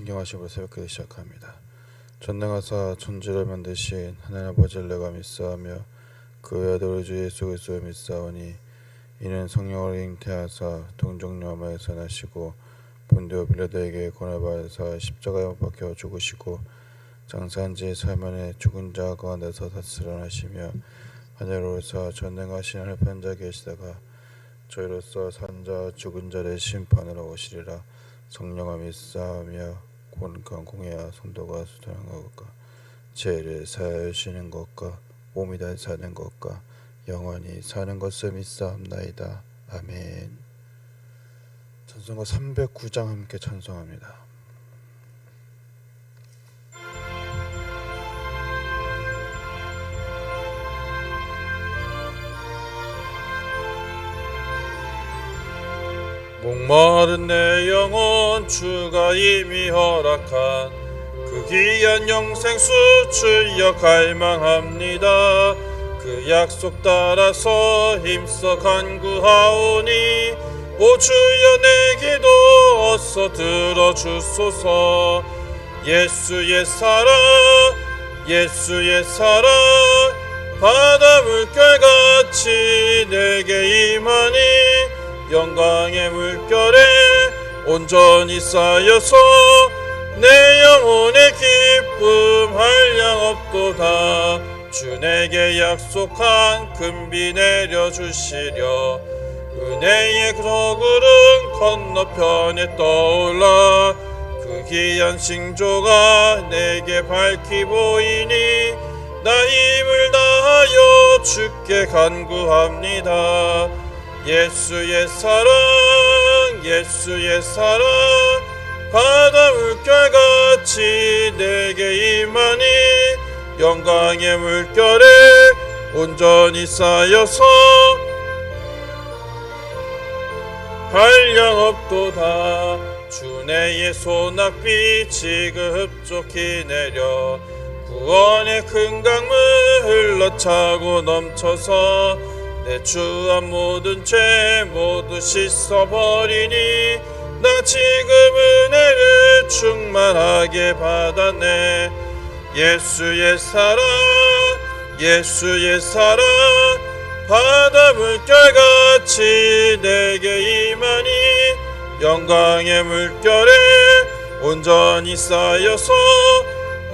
신경하시고 새롭게 시작합니다. 전능하사 천지를 만드신 하나님 아버지를 내가 믿사하며 그 아들 주 예수 그리스도를 믿사오니 이는 성령을 잉태하사 동정녀마에서 나시고 본디오 빌라도에게 받으사 십자가에 못 박혀 죽으시고 장사한 지 사만에 죽은 자 가운데서 다스려나시며 하늘로서 전능하신 하늘편 자 계시다가 저희로서 산자 죽은 자를 심판하러 오시리라 성령과 믿사하며 권강 공회와 성도가 수단한 것과 죄를 사하시는 것과 몸이 다 사는 것과 영원히 사는 것을 믿사옵나이다. 아멘. 찬송가 309장 함께 찬송합니다 목마른 내 영혼 주가 이미 허락한 그 귀한 영생 수출력 갈망합니다. 그 약속 따라서 힘써 간구하오니 오 주여 내 기도 어서 들어주소서. 예수의 사랑 예수의 사랑 바다 물결같이 내게 임하니 영광의 물결에 온전히 쌓여서 내 영혼의 기쁨 한량 없도다 주 내게 약속한 금비 내려주시려 은혜의 저구름 건너편에 떠올라 그 귀한 징조가 내게 밝히 보이니 나 힘을 다하여 주께 간구합니다 예수의 사랑 예수의 사랑 바다 물결같이 내게 임하니 영광의 물결에 온전히 쌓여서 한량 없도다. 주내의 소낙빛이 급속히 내려 구원의 큰 강물 흘러차고 넘쳐서 내 주한 모든 죄 모두 씻어버리니 나 지금 은혜를 충만하게 받았네 예수의 사랑 예수의 사랑 바다 물결같이 내게 임하니 영광의 물결에 온전히 쌓여서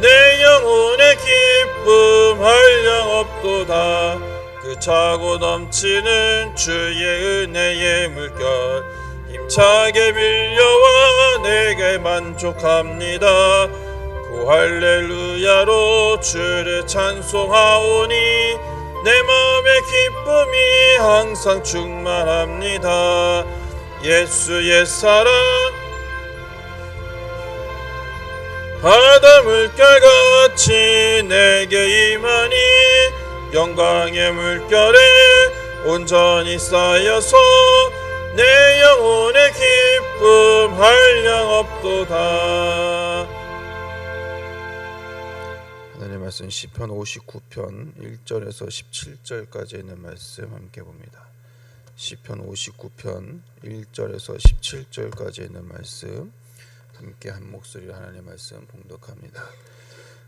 내 영혼의 기쁨 한량 없도다 그 차고 넘치는 주의 은혜의 물결 힘차게 밀려와 내게 만족합니다. 고 할렐루야로 주를 찬송하오니 내 마음의 기쁨이 항상 충만합니다. 예수의 사랑 바다 물결같이 내게 임하니 영광의 물결에 온전히 쌓여서 내 영혼의 기쁨 한량 없도다 하나님 말씀 시편 59편 1절에서 17절까지 있는 말씀 함께 봅니다. 시편 59편 1절에서 17절까지 있는 말씀 함께 한 목소리로 하나님 말씀 봉독합니다.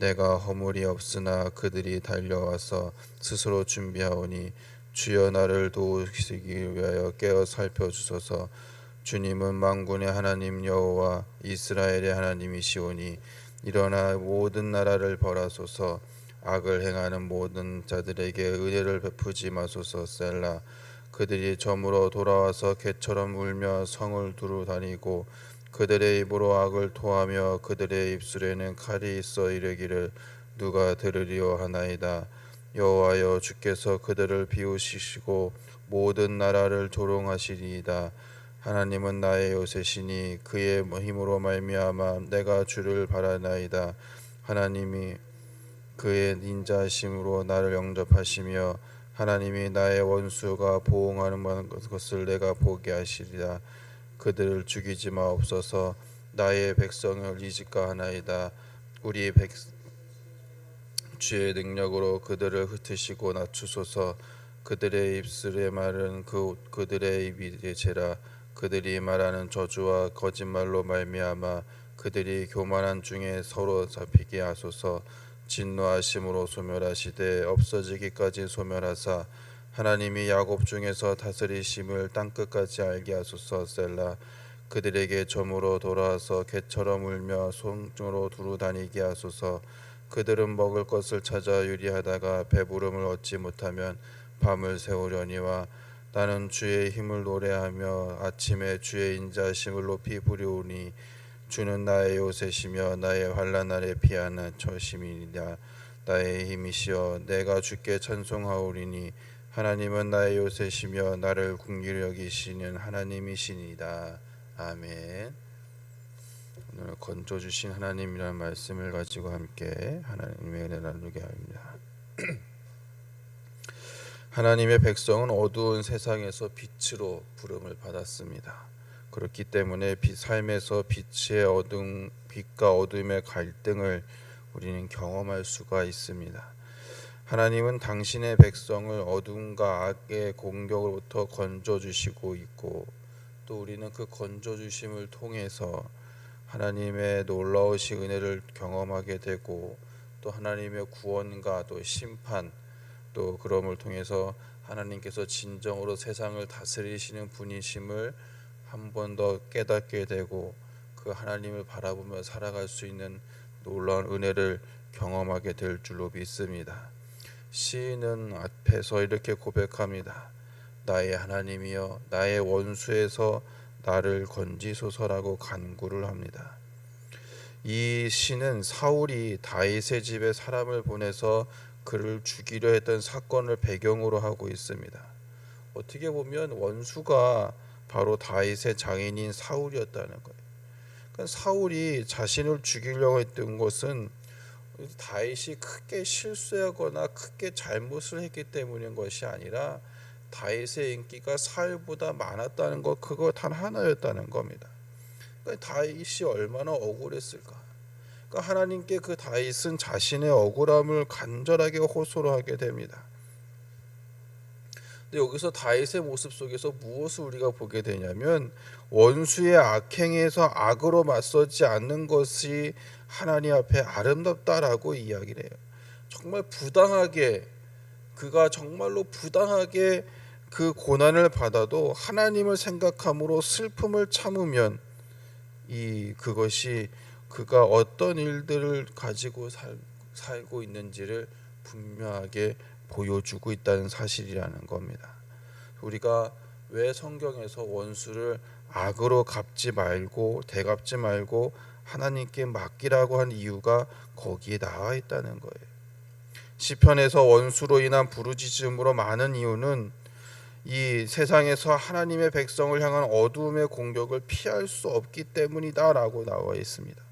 내가 허물이 없으나 그들이 달려와서 스스로 준비하오니 주여 나를 도우시기 위하여 깨어 살펴 주소서. 주님은 만군의 하나님 여호와 이스라엘의 하나님이시오니 일어나 모든 나라를 벌하소서. 악을 행하는 모든 자들에게 은혜를 베푸지 마소서. 셀라. 그들이 점으로 돌아와서 개처럼 울며 성을 두루 다니고 그들의 입으로 악을 토하며 그들의 입술에는 칼이 있어 이르기를 누가 들으리오 하나이다. 여호와여 주께서 그들을 비우시고 모든 나라를 조롱하시리이다. 하나님은 나의 요새시니 그의 힘으로 말미암아 내가 주를 바라나이다. 하나님이 그의 인자하심으로 나를 영접하시며 하나님이 나의 원수가 보응하는 것을 내가 보게 하시리라 그들을 죽이지 마옵소서 나의 백성을 이집가하나이다. 우리 백 주의 능력으로 그들을 흩으시고 낮추소서. 그들의 입술의 말은 그 그들의 입이 제라. 그들이 말하는 저주와 거짓말로 말미암아 그들이 교만한 중에 서로 잡히게 하소서. 진노하심으로 소멸하시되 없어지기까지 소멸하사 하나님이 야곱 중에서 다스리심을 땅 끝까지 알게 하소서 셀라. 그들에게 점으로 돌아와서 개처럼 울며 손으로 두루 다니게 하소서. 그들은 먹을 것을 찾아 유리하다가 배부름을 얻지 못하면 밤을 새우려니와 나는 주의 힘을 노래하며 아침에 주의 인자심을 높이 부르오니 주는 나의 요새시며 나의 환난 날에 피하는 처심이니라. 나의 힘이시여 내가 주께 찬송하오리니 하나님은 나의 요새시며 나를 궁휼히 여기시는 하나님이시니이다 아멘 오늘 건져 주신 하나님이라는 말씀을 가지고 함께 하나님의 은혜 나누게 합니다. 하나님의 백성은 어두운 세상에서 빛으로 부름을 받았습니다. 그렇기 때문에 빛, 삶에서 빛의 어둠, 빛과 어둠의 갈등을 우리는 경험할 수가 있습니다. 하나님은 당신의 백성을 어둠과 악의 공격으로부터 건져 주시고 있고 또 우리는 그 건져 주심을 통해서 하나님의 놀라우신 은혜를 경험하게 되고 또 하나님의 구원과 또 심판 또 그럼을 통해서 하나님께서 진정으로 세상을 다스리시는 분이심을 한 번 더 깨닫게 되고 그 하나님을 바라보며 살아갈 수 있는 놀라운 은혜를 경험하게 될 줄로 믿습니다. 시인은 앞에서 이렇게 고백합니다. 나의 하나님이여 나의 원수에서 나를 건지소서라고 간구를 합니다. 이 시는 사울이 다윗의 집에 사람을 보내서 그를 죽이려 했던 사건을 배경으로 하고 있습니다. 어떻게 보면 원수가 바로 다윗의 장인인 사울이었다는 거예요. 그러니까 사울이 자신을 죽이려고 했던 것은 다윗이 크게 실수하거나 크게 잘못을 했기 때문인 것이 아니라 다윗의 인기가 사울보다 많았다는 것 그거 단 하나였다는 겁니다. 그러니까 다윗이 얼마나 억울했을까? 그러니까 하나님께 그 다윗은 자신의 억울함을 간절하게 호소를 하게 됩니다. 근데 여기서 다윗의 모습 속에서 무엇을 우리가 보게 되냐면 원수의 악행에서 악으로 맞서지 않는 것이 하나님 앞에 아름답다라고 이야기를 해요. 정말 부당하게 그가 정말로 부당하게 그 고난을 받아도 하나님을 생각함으로 슬픔을 참으면 이 그것이 그가 어떤 일들을 가지고 살, 살고 있는지를 분명하게 보여주고 있다는 사실이라는 겁니다. 우리가 왜 성경에서 원수를 악으로 갚지 말고 대갚지 말고 하나님께 맡기라고 한 이유가 거기에 나와 있다는 거예요. 시편에서 원수로 인한 부르짖음으로 많은 이유는 이 세상에서 하나님의 백성을 향한 어두움의 공격을 피할 수 없기 때문이다라고 나와 있습니다.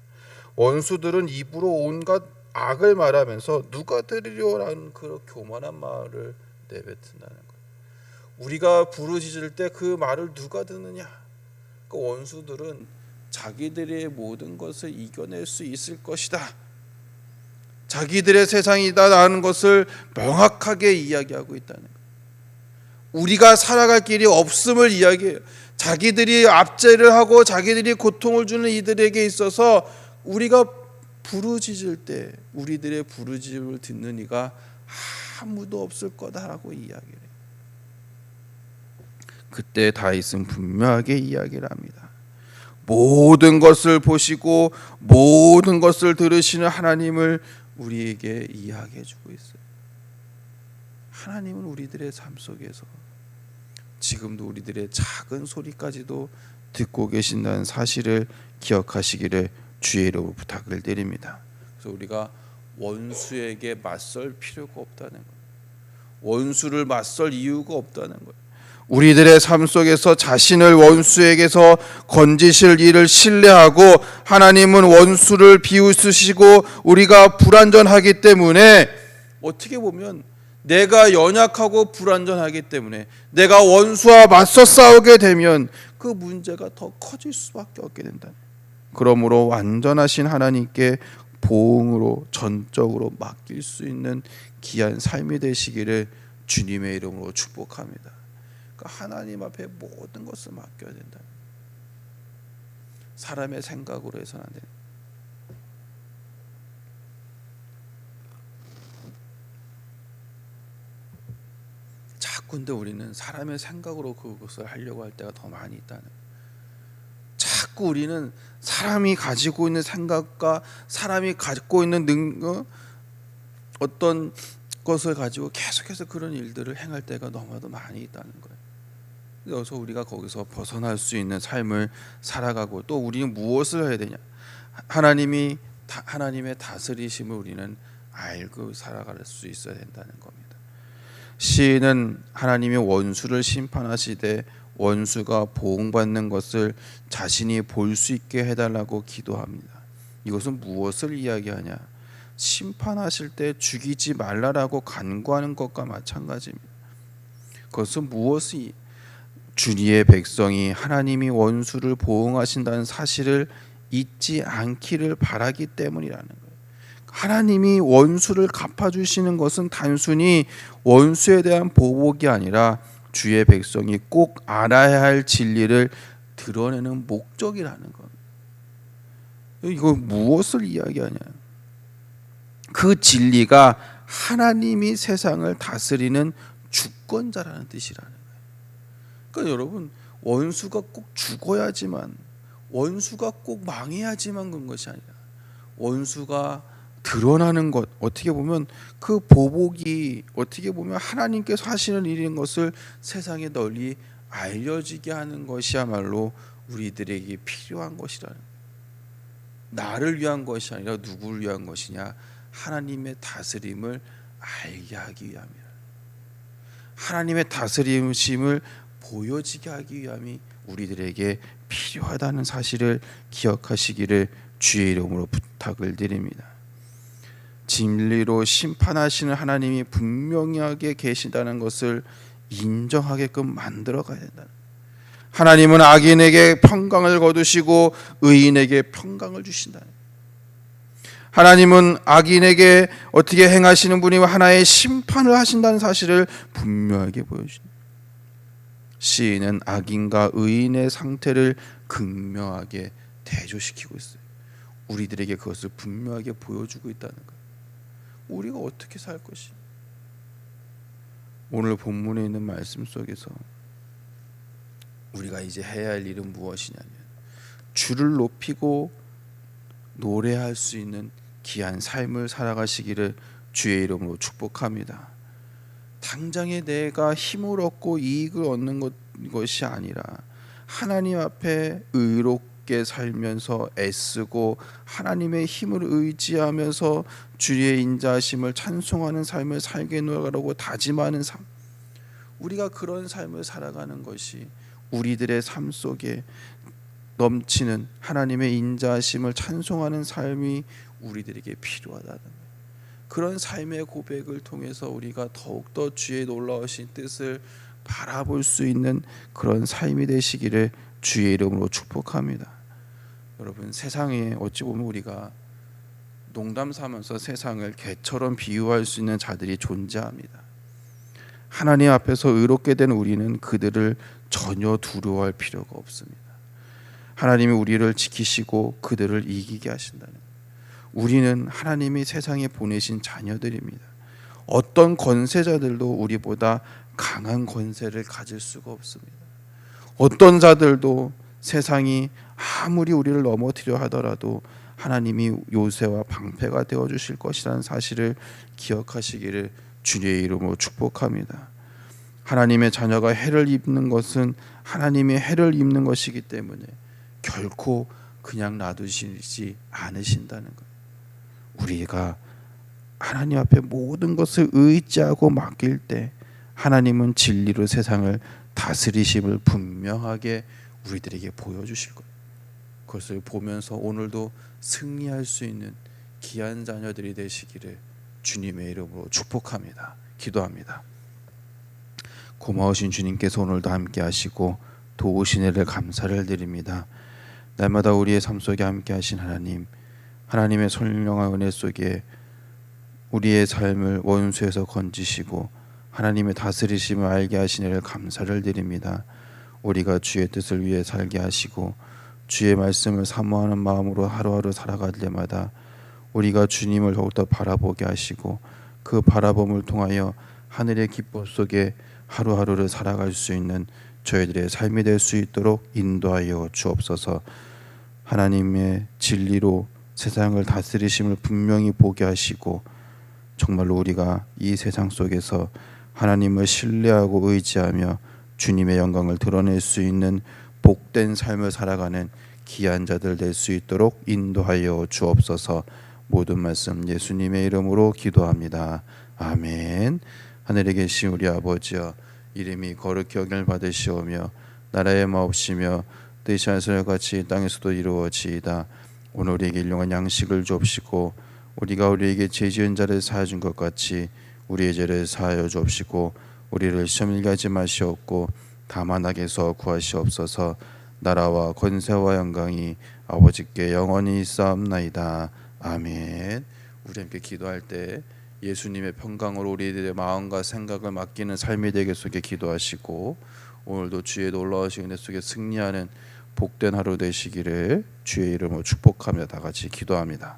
원수들은 입으로 온갖 악을 말하면서 누가 들으려라는 그 교만한 말을 내뱉는다는 거예요. 우리가 부르짖을 때 그 말을 누가 듣느냐? 그 원수들은 자기들의 모든 것을 이겨낼 수 있을 것이다. 자기들의 세상이다라는 것을 명확하게 이야기하고 있다는 거예요. 우리가 살아갈 길이 없음을 이야기해요. 자기들이 압제를 하고 자기들이 고통을 주는 이들에게 있어서 우리가 부르짖을 때 우리들의 부르짖음을 듣는 이가 아무도 없을 거다라고 이야기를 해요. 그때 다윗은 분명하게 이야기를 합니다. 모든 것을 보시고 모든 것을 들으시는 하나님을 우리에게 이야기해 주고 있어요. 하나님은 우리들의 삶 속에서 지금도 우리들의 작은 소리까지도 듣고 계신다는 사실을 기억하시기를 주의 이름으로 부탁을 드립니다. 그래서 우리가 원수에게 맞설 필요가 없다는 것. 원수를 맞설 이유가 없다는 것. 우리들의 삶 속에서 자신을 원수에게서 건지실 일을 신뢰하고 하나님은 원수를 비웃으시고 우리가 불완전하기 때문에 어떻게 보면 내가 연약하고 불완전하기 때문에 내가 원수와 맞서 싸우게 되면 그 문제가 더 커질 수밖에 없게 된다. 그러므로 완전하신 하나님께 보응으로 전적으로 맡길 수 있는 귀한 삶이 되시기를 주님의 이름으로 축복합니다. 그러니까 하나님 앞에 모든 것을 맡겨야 된다. 사람의 생각으로 해서는 안 돼. 자꾸 근데 우리는 사람의 생각으로 그것을 하려고 할 때가 더 많이 있다는. 자꾸 우리는 사람이 가지고 있는 생각과 사람이 갖고 있는 능 어? 어떤 것을 가지고 계속해서 그런 일들을 행할 때가 너무나도 많이 있다는 거예요. 그래서 우리가 거기서 벗어날 수 있는 삶을 살아가고 또 우리는 무엇을 해야 되냐? 하나님이 다, 하나님의 다스리심을 우리는 알고 살아갈 수 있어야 된다는 겁니다. 시인은 하나님이 원수를 심판하시되 원수가 보응받는 것을 자신이 볼 수 있게 해달라고 기도합니다. 이것은 무엇을 이야기하냐? 심판하실 때 죽이지 말라라고 간구하는 것과 마찬가지입니다. 그것은 무엇이 주니의 백성이 하나님이 원수를 보응하신다는 사실을 잊지 않기를 바라기 때문이라는 거예요. 하나님이 원수를 갚아주시는 것은 단순히 원수에 대한 보복이 아니라 주의 백성이 꼭 알아야 할 진리를 드러내는 목적이라는 겁니다. 이거 무엇을 이야기하냐? 그 진리가 하나님이 세상을 다스리는 주권자라는 뜻이라는. 그러니까 여러분 원수가 꼭 죽어야지만 원수가 꼭 망해야지만 그런 것이 아니라 원수가 드러나는 것 어떻게 보면 그 보복이 어떻게 보면 하나님께서 하시는 일인 것을 세상에 널리 알려지게 하는 것이야말로 우리들에게 필요한 것이라는 나를 위한 것이 아니라 누구를 위한 것이냐? 하나님의 다스림을 알게 하기 위함이라. 하나님의 다스림심을 보여지게 하기 위함이 우리들에게 필요하다는 사실을 기억하시기를 주의 이름으로 부탁을 드립니다. 진리로 심판하시는 하나님이 분명하게 계신다는 것을 인정하게끔 만들어 가야 된다. 하나님은 악인에게 평강을 거두시고 의인에게 평강을 주신다. 하나님은 악인에게 어떻게 행하시는 분이 하나의 심판을 하신다는 사실을 분명하게 보여주신다. 시인은 악인과 의인의 상태를 극명하게 대조시키고 있어요. 우리들에게 그것을 분명하게 보여주고 있다는 것. 우리가 어떻게 살 것이? 오늘 본문에 있는 말씀 속에서 우리가 이제 해야 할 일은 무엇이냐면 주를 높이고 노래할 수 있는 귀한 삶을 살아가시기를 주의 이름으로 축복합니다. 당장에 내가 힘을 얻고 이익을 얻는 것, 것이 아니라 하나님 앞에 의롭게 살면서 애쓰고 하나님의 힘을 의지하면서 주의 인자심을 찬송하는 삶을 살게 노라고 다짐하는 삶. 우리가 그런 삶을 살아가는 것이 우리들의 삶 속에 넘치는 하나님의 인자심을 찬송하는 삶이 우리들에게 필요하다는. 그런 삶의 고백을 통해서 우리가 더욱더 주의 놀라우신 뜻을 바라볼 수 있는 그런 삶이 되시기를 주의 이름으로 축복합니다. 여러분 세상에 어찌 보면 우리가 농담 삼아서 세상을 개처럼 비유할 수 있는 자들이 존재합니다. 하나님 앞에서 의롭게 된 우리는 그들을 전혀 두려워할 필요가 없습니다. 하나님이 우리를 지키시고 그들을 이기게 하신다는 우리는 하나님이 세상에 보내신 자녀들입니다. 어떤 권세자들도 우리보다 강한 권세를 가질 수가 없습니다. 어떤 자들도 세상이 아무리 우리를 넘어뜨려 하더라도 하나님이 요새와 방패가 되어 주실 것이라는 사실을 기억하시기를 주의 이름으로 축복합니다. 하나님의 자녀가 해를 입는 것은 하나님의 해를 입는 것이기 때문에 결코 그냥 놔두시지 않으신다는 것. 우리가 하나님 앞에 모든 것을 의지하고 맡길 때 하나님은 진리로 세상을 다스리심을 분명하게 우리들에게 보여주실 거예요. 그것을 보면서 오늘도 승리할 수 있는 귀한 자녀들이 되시기를 주님의 이름으로 축복합니다. 기도합니다. 고마우신 주님께서 오늘도 함께 하시고 도우신 애를 감사를 드립니다. 날마다 우리의 삶 속에 함께 하신 하나님, 하나님의 선량한 은혜 속에 우리의 삶을 원수에서 건지시고 하나님의 다스리심을 알게 하신 애를 감사를 드립니다. 우리가 주의 뜻을 위해 살게 하시고 주의 말씀을 사모하는 마음으로 하루하루 살아갈 때마다 우리가 주님을 더욱더 바라보게 하시고 그 바라봄을 통하여 하늘의 기쁨 속에 하루하루를 살아갈 수 있는 저희들의 삶이 될 수 있도록 인도하여 주옵소서. 하나님의 진리로 세상을 다스리심을 분명히 보게 하시고 정말로 우리가 이 세상 속에서 하나님을 신뢰하고 의지하며 주님의 영광을 드러낼 수 있는 복된 삶을 살아가는 귀한 자들 될 수 있도록 인도하여 주옵소서. 모든 말씀 예수님의 이름으로 기도합니다. 아멘. 하늘에 계신 우리 아버지여 이름이 거룩히 여김을 받으시오며 나라의 마옵시며 뜻이 하늘과 같이 땅에서도 이루어지이다. 오늘 우리에게 일용한 양식을 주옵시고 우리가 우리에게 죄 지은 자를 사하여 준것 같이 우리의 죄를 사하여 주옵시고 우리를 시험에 하지 마시옵고 다만 악에서 구하시옵소서. 나라와 권세와 영광이 아버지께 영원히 있사옵나이다. 아멘. 우리 함께 기도할 때 예수님의 평강으로 우리들의 마음과 생각을 맡기는 삶이 되게 속에 기도하시고 오늘도 주의 놀라우신 은혜 속에 승리하는 복된 하루 되시기를 주의 이름으로 축복하며 다 같이 기도합니다.